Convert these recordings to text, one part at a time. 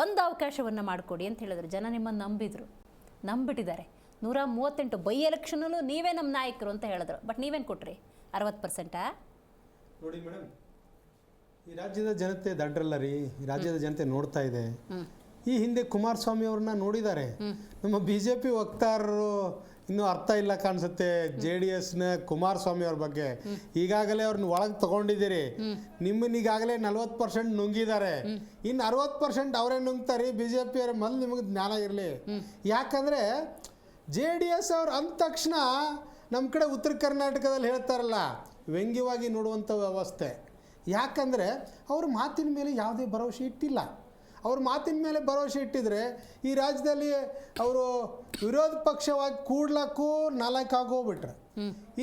ಒಂದು ಅವಕಾಶವನ್ನು ಮಾಡಿಕೊಡಿ ಅಂತ ಹೇಳಿದ್ರು. ಜನ ನಿಮ್ಮನ್ನು ನಂಬಿದ್ರು. ನಂಬಿಟ್ಟಿದ್ದಾರೆ. ನೂರ ಮೂವತ್ತೆಂಟು ಬೈ ಎಲೆಕ್ಷನಲ್ಲೂ ನೀವೇ ನಮ್ಮ ನಾಯಕರು ಅಂತ ಹೇಳಿದ್ರು. ಬಟ್ ನೀವೇನು ಕೊಟ್ರಿ? ಅರವತ್ತು ಪರ್ಸೆಂಟಾ ನೋಡಿ ಮೇಡಮ್ ಈ ರಾಜ್ಯದ ಜನತೆ ದಡ್ರಲ್ಲ ರೀ. ಈ ರಾಜ್ಯದ ಜನತೆ ನೋಡ್ತಾ ಇದೆ. ಈ ಹಿಂದೆ ಕುಮಾರಸ್ವಾಮಿ ಅವ್ರನ್ನ ನೋಡಿದ್ದಾರೆ. ನಮ್ಮ ಬಿ ಜೆ ಪಿ ವಕ್ತಾರರು ಇನ್ನೂ ಅರ್ಥ ಇಲ್ಲ ಕಾಣಿಸುತ್ತೆ. ಜೆ ಡಿ ಎಸ್ನ ಕುಮಾರಸ್ವಾಮಿ ಅವ್ರ ಬಗ್ಗೆ. ಈಗಾಗಲೇ ಅವ್ರನ್ನ ಒಳಗೆ ತಗೊಂಡಿದ್ದೀರಿ. ನಿಮ್ಮನ್ನ ಈಗಾಗಲೇ ನಲ್ವತ್ತು ಪರ್ಸೆಂಟ್ ನುಂಗಿದ್ದಾರೆ. ಇನ್ನು ಅರವತ್ತು ಪರ್ಸೆಂಟ್ ಅವರೇ ನುಂಗ್ತಾರೆ. ಬಿ ಜೆ ಪಿ ಅವ್ರ ಮೊದಲು ನಿಮಗೆ ಜ್ಞಾನ ಇರಲಿ. ಯಾಕಂದರೆ ಜೆ ಡಿ ಎಸ್ ಅವ್ರು ಅಂದ ತಕ್ಷಣ ನಮ್ಮ ಕಡೆ ಉತ್ತರ ಕರ್ನಾಟಕದಲ್ಲಿ ಹೇಳ್ತಾರಲ್ಲ, ವ್ಯಂಗ್ಯವಾಗಿ ನೋಡುವಂಥ ವ್ಯವಸ್ಥೆ. ಯಾಕಂದರೆ ಅವ್ರ ಮಾತಿನ ಮೇಲೆ ಯಾವುದೇ ಭರವಸೆ ಇಟ್ಟಿಲ್ಲ. ಅವ್ರ ಮಾತಿನ ಮೇಲೆ ಭರವಸೆ ಇಟ್ಟಿದ್ರೆ ಈ ರಾಜ್ಯದಲ್ಲಿ ಅವರು ವಿರೋಧ ಪಕ್ಷವಾಗಿ ಕೂಡ್ಲಕ್ಕೂ ನಾಲ್ಕು ಆಗೋಗ್ಬಿಟ್ರೆ.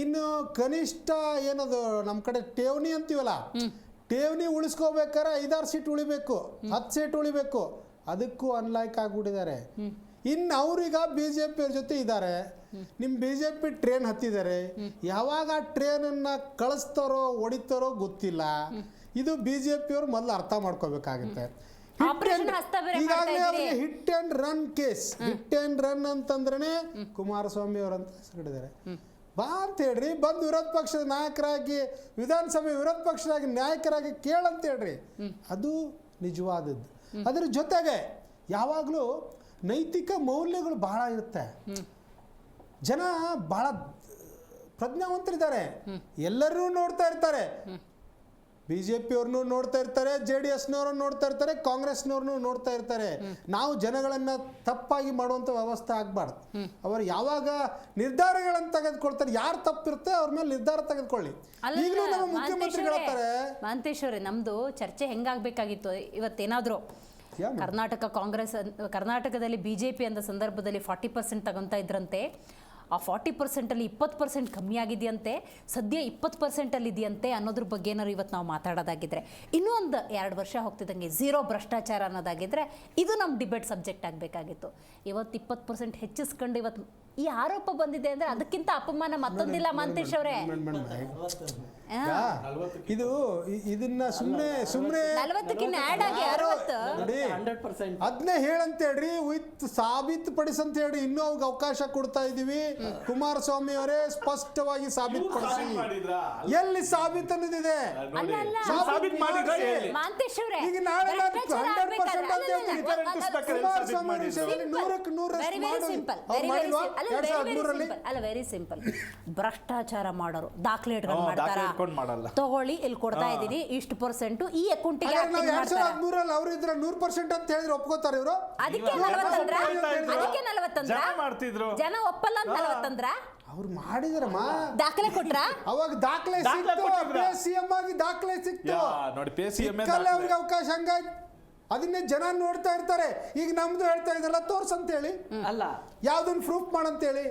ಇನ್ನು ಕನಿಷ್ಠ ಏನದು ನಮ್ಮ ಕಡೆ ಠೇವಣಿ ಅಂತೀವಲ್ಲ ಠೇವಣಿ ಉಳಿಸ್ಕೋಬೇಕಾರೆ ಐದಾರು ಸೀಟ್ ಉಳಿಬೇಕು ಹತ್ತು ಸೀಟ್ ಉಳಿಬೇಕು. ಅದಕ್ಕೂ ಅನ್ಲೈಕ್ ಆಗ್ಬಿಟ್ಟಿದ್ದಾರೆ. ಇನ್ನು ಅವ್ರೀಗ ಬಿ ಜೆ ಪಿಯವ್ರ ಜೊತೆ ಇದ್ದಾರೆ. ನಿಮ್ಮ ಬಿ ಜೆ ಪಿ ಟ್ರೈನ್ ಹತ್ತಿದ್ದಾರೆ. ಯಾವಾಗ ಆ ಟ್ರೈನನ್ನು ಕಳಿಸ್ತಾರೋ ಹೊಡಿತಾರೋ ಗೊತ್ತಿಲ್ಲ. ಇದು ಬಿ ಜೆ ಪಿಯವ್ರು ಮೊದಲು ಅರ್ಥ ಮಾಡ್ಕೋಬೇಕಾಗುತ್ತೆ. ಈಗಾಗಲೇ. ಅವ್ರಿಗೆ hit and run case hit and run ಅಂತಂದ್ರೆ ಕುಮಾರಸ್ವಾಮಿ ಅವರಂತ ಹೆಸರಿಡಿದ್ದಾರೆ ಬಾ ಅಂತ ಹೇಳ್ರಿ ಬಂದು ವಿರೋಧ ಪಕ್ಷದ ನಾಯಕರಾಗಿ ವಿಧಾನಸಭೆ ವಿರೋಧ ಪಕ್ಷದಾಗಿ ನಾಯಕರಾಗಿ ಕೇಳಂತ ಹೇಳ್ರಿ. ಅದು ನಿಜವಾದದ್ದು. ಅದ್ರ ಜೊತೆಗೆ ಯಾವಾಗಲೂ ನೈತಿಕ ಮೌಲ್ಯಗಳು ಬಹಳ ಇರುತ್ತೆ. ಜನ ಬಹಳ ಪ್ರಜ್ಞಾವಂತರಿದ್ದಾರೆ. ಎಲ್ಲರೂ ನೋಡ್ತಾ ಇರ್ತಾರೆ. ಬಿ ಜೆ ಪಿಯವ್ರನ್ನೂ ನೋಡ್ತಾ ಇರ್ತಾರೆ ಜೆ ಡಿ ಎಸ್ನವ್ರು ನೋಡ್ತಾ ಇರ್ತಾರೆ ಕಾಂಗ್ರೆಸ್ನವ್ರನ್ನೂ ನೋಡ್ತಾ ಇರ್ತಾರೆ. ನಾವು ಜನಗಳನ್ನ ತಪ್ಪಾಗಿ ಮಾಡುವಂಥ ವ್ಯವಸ್ಥೆ ಆಗಬಾರ್ದು. ಅವರು ಯಾವಾಗ ನಿರ್ಧಾರಗಳನ್ನು ತೆಗೆದುಕೊಳ್ತಾರೆ ಯಾರು ತಪ್ಪಿರುತ್ತೆ ಅವ್ರ ಮೇಲೆ ನಿರ್ಧಾರ ತೆಗೆದುಕೊಳ್ಳಿ. ಈಗಲೂ ನಮ್ಮ ಮುಖ್ಯಮಂತ್ರಿಗಳು ಹೇಳ್ತಾರೆ ನಮ್ದು ಚರ್ಚೆ ಹೆಂಗಾಗ್ಬೇಕಾಗಿತ್ತು? ಇವತ್ತೇನಾದರೂ. ಕರ್ನಾಟಕ ಕಾಂಗ್ರೆಸ್ ಕರ್ನಾಟಕದಲ್ಲಿ ಬಿಜೆಪಿ ಅಂತ ಅಂದ ಸಂದರ್ಭದಲ್ಲಿ ಫಾರ್ಟಿ ಪರ್ಸೆಂಟ್ ತಗೊಂತ ಇದ್ರಂತೆ. ಆ ಫಾರ್ಟಿ ಪರ್ಸೆಂಟಲ್ಲಿ ಇಪ್ಪತ್ತು ಪರ್ಸೆಂಟ್ ಕಮ್ಮಿ ಆಗಿದೆಯಂತೆ ಸದ್ಯ ಇಪ್ಪತ್ತು ಪರ್ಸೆಂಟಲ್ಲಿ ಇದೆಯಂತೆ ಅನ್ನೋದ್ರ ಬಗ್ಗೆ ಏನಾದ್ರು ಇವತ್ತು ನಾವು ಮಾತಾಡೋದಾಗಿದ್ರೆ, ಇನ್ನೂ ಒಂದು ಎರಡು ವರ್ಷ ಹೋಗ್ತಿದ್ದಂಗೆ ಝೀರೋ ಭ್ರಷ್ಟಾಚಾರ ಅನ್ನೋದಾಗಿದ್ರೆ ಇದು ನಮ್ಮ ಡಿಬೇಟ್ ಸಬ್ಜೆಕ್ಟ್ ಆಗಬೇಕಾಗಿತ್ತು. ಇವತ್ತು ಇಪ್ಪತ್ತು ಪರ್ಸೆಂಟ್ ಹೆಚ್ಚಿಸ್ಕೊಂಡು ಇವತ್ತು ಈ ಆರೋಪ ಬಂದಿದೆ ಅಂದ್ರೆ ಅದಕ್ಕಿಂತ ಅಪಮಾನ ಮತ್ತೊಂದಿಲ್ಲ ಮಂತ್ರೀಶ್ ಅವರೇ. ಇದು ಇದನ್ನ ಸುಮ್ಮನೆ ಸುಮ್ಮನೆ ನಲವತ್ತಕ್ಕಿಂತ ಆ್ಯಡ್ ಆಗಿ ಅರವತ್ತು. ಅದನ್ನೇ ಹೇಳಂತ ಹೇಳ್ರಿ ವಿತ್ ಸಾಬೀತು ಪಡಿಸಂತ ಹೇಳಿ ಇನ್ನೂ ಅವ್ಗೆ ಅವಕಾಶ ಕೊಡ್ತಾ ಇದೀವಿ. ಕುಮಾರಸ್ವಾಮಿ ಅವರೇ ಸ್ಪಷ್ಟವಾಗಿ ಸಾಬೀತು ಪಡಿಸಿ? ಎಲ್ಲಿ ಸಾಬೀತು ಅನ್ನೋದಿದೆ ಈಗ ನಾಳೆ ನಾನು ಭ್ರಷ್ಟಾಚಾರ 100% ಆಗ್ಬೇಕಾದ್ರೆ- ಅಂತ ಅಲ್ಲ, ಅಲ್ಲ, ಹೇಳ್ತೀನಿ. ಅಲ್ಲ, Different ಅಲ್ಲ, ಬೇಕಾದ್ರೆ ಕುಮಾರಸ್ವಾಮಿ ಸಾಬೀತು ವಿಷಯದಲ್ಲಿ ನೂರಕ್ಕೆ ನೂರರಷ್ಟು ವೆರಿ ಮಾಡಿ. ಸಿಂಪಲ್ ವೆರಿ ವೆರಿ ಅಲ್ಲ ವೆರಿ ಸಾವಿರದ ವೆರಿ ಮೂರರಲ್ಲಿ ಸಿಂಪಲ್ ಅಲ್ಲ ವೆರಿ ಸಿಂಪಲ್ ಭ್ರಷ್ಟಾಚಾರ ಮಾಡೋರು. ದಾಖಲೆಟ್ಗಳು ಹ್ಮ್, ಮಾಡ್ತಾರ. ತಗೊಳ್ಳಿ ಇಲ್ಲಿ ಕೊಡ್ತಾ ಇದ್ದೀನಿ. ಇಷ್ಟು ಪರ್ಸೆಂಟ್ ಈ ಅಕೌಂಟಿಗೆ ಎರಡ್ ಸಾವಿರದ ಅವ್ರು ಇದ್ರೆ ನೂರು ಪರ್ಸೆಂಟ್ ಅಂತ ಹೇಳಿದ್ರೆ ಒಪ್ಕೋತಾರೆ ಇವರು? ಅದಕ್ಕೆ ನಲವತ್ತಂದ್ರ. ಅದಕ್ಕೆ ನಲವತ್ತಂದ್ರ? ಮಾಡ್ತಿದ್ರು. ಜನ ಒಪ್ಪಲ್ಲ ಅಂತ ನಲವತ್ತಂದ್ರ? ಅವ್ರು ಮಾಡಿದ್ರಮ್ಮ. ದಾಖಲೆ ಕೊಟ್ರ? ಅವಾಗ ದಾಖಲೆ ಸಿಕ್ತು? ಸಿಎಂ ಆಗಿ ದಾಖಲೆ ಸಿಕ್ತು. ನೋಡಿ, ಅವ್ರಿಗೆ ಅವಕಾಶ ಹಂಗಾಗಿ ಅದನ್ನೇ ಜನ ನೋಡ್ತಾ ಇರ್ತಾರೆ. ಈಗ ನಮ್ದು ಹೇಳ್ತಾ ಇದ್ರಲ್ಲ ತೋರ್ಸಂತೇಳಿ. ಅಲ್ಲ. ಯಾವ್ದನ್ನ ಪ್ರೂಫ್ ಮಾಡಂತೇಳಿ?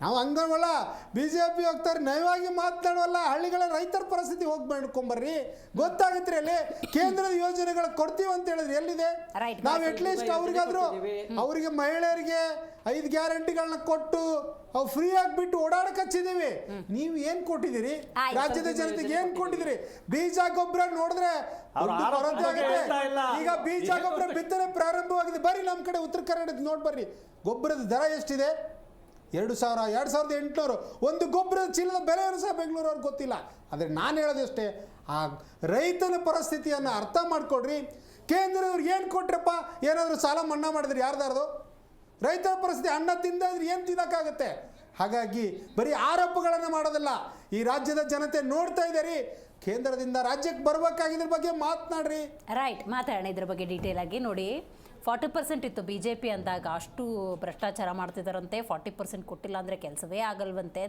ನಾವು ಹಂಗವಲ್ಲ ಬಿ ಜೆ ಪಿ ಹೋಗ್ತಾರೆ ನಯವಾಗಿ ಮಾತನಾಡುವಲ್ಲ ಹಳ್ಳಿಗಳ ರೈತರ ಪರಿಸ್ಥಿತಿ ಹೋಗಿ ಮಾಡ್ಕೊಂಬರ್ರಿ ಗೊತ್ತಾಗುತ್ತೆ ಅಲ್ಲಿ ಕೇಂದ್ರದ ಯೋಜನೆಗಳು ಕೊಡ್ತೀವಿ ಅಂತ ಹೇಳಿದ್ರೆ ಎಲ್ಲಿದೆ. ನಾವು ಅಟ್ಲೀಸ್ಟ್ ಅವ್ರಿಗಾದ್ರು ಅವರಿಗೆ ಮಹಿಳೆಯರಿಗೆ ಐದು ಗ್ಯಾರಂಟಿಗಳನ್ನ ಕೊಟ್ಟು ಅವು ಫ್ರೀ ಆಗಿಬಿಟ್ಟು ಓಡಾಡಕ್ ಹಚ್ಚಿದೀವಿ ನೀವು ಏನ್ ಕೊಟ್ಟಿದ್ದೀರಿ? ರಾಜ್ಯದ ಜನತೆಗೆ ಏನ್ ಕೊಟ್ಟಿದ್ದೀರಿ? ಬೀಜ ಗೊಬ್ಬರ ನೋಡಿದ್ರೆ. ಈಗ ಬೀಜ ಗೊಬ್ಬರ ಬಿತ್ತನೆ ಪ್ರಾರಂಭವಾಗಿದೆ. ಬರ್ರಿ ನಮ್ ಕಡೆ ಉತ್ತರ ಕರ್ನಾಟಕ ನೋಡ್ಬರ್ರಿ ಗೊಬ್ಬರದ ದರ ಎಷ್ಟಿದೆ? ಎರಡು ಸಾವಿರ, ಎರಡು ಸಾವಿರದ ಎಂಟುನೂರು. ಒಂದು ಗೊಬ್ಬರದ ಚೀಲದ ಬೆಲೆಯನ್ನು ಸಹ ಬೆಂಗಳೂರವ್ರಿಗೆ ಗೊತ್ತಿಲ್ಲ. ಆದರೆ ನಾನು ಹೇಳೋದಷ್ಟೇ, ಆ ರೈತನ ಪರಿಸ್ಥಿತಿಯನ್ನು ಅರ್ಥ ಮಾಡಿಕೊಡ್ರಿ. ಕೇಂದ್ರದವ್ರಿಗೆ ಏನು ಕೊಟ್ರಪ್ಪ? ಏನಾದರೂ ಸಾಲ ಮನ್ನಾ ಮಾಡಿದ್ರೆ ಯಾರ್ದಾರ್ದು ರೈತರ ಪರಿಸ್ಥಿತಿ ಅನ್ನ ತಿಂದಾದ್ರೆ ಏನು ತಿನ್ನೋಕ್ಕಾಗತ್ತೆ? ಹಾಗಾಗಿ ಬರೀ ಆರೋಪಗಳನ್ನು ಮಾಡೋದಲ್ಲ, ಈ ರಾಜ್ಯದ ಜನತೆ ನೋಡ್ತಾ ಇದ್ದಾರೆ. ಕೇಂದ್ರದಿಂದ ರಾಜ್ಯಕ್ಕೆ ಬರಬೇಕಾಗಿದ್ರ ಬಗ್ಗೆ ಮಾತನಾಡ್ರಿ. ರೈಟ್ ಮಾತಾಡೋಣ ಇದ್ರ ಬಗ್ಗೆ ಡೀಟೇಲ್ ಆಗಿ ನೋಡಿ. ಫಾರ್ಟಿ ಪರ್ಸೆಂಟ್ ಇತ್ತು ಬಿ ಜೆ ಪಿ ಅಂದಾಗ ಅಷ್ಟು ಭ್ರಷ್ಟಾಚಾರ ಮಾಡ್ತಿದ್ದಾರಂತೆ. ಫಾರ್ಟಿ ಪರ್ಸೆಂಟ್ ಕೊಟ್ಟಿಲ್ಲ ಅಂದರೆ ಕೆಲಸವೇ ಆಗಲ್ವಂತೆ.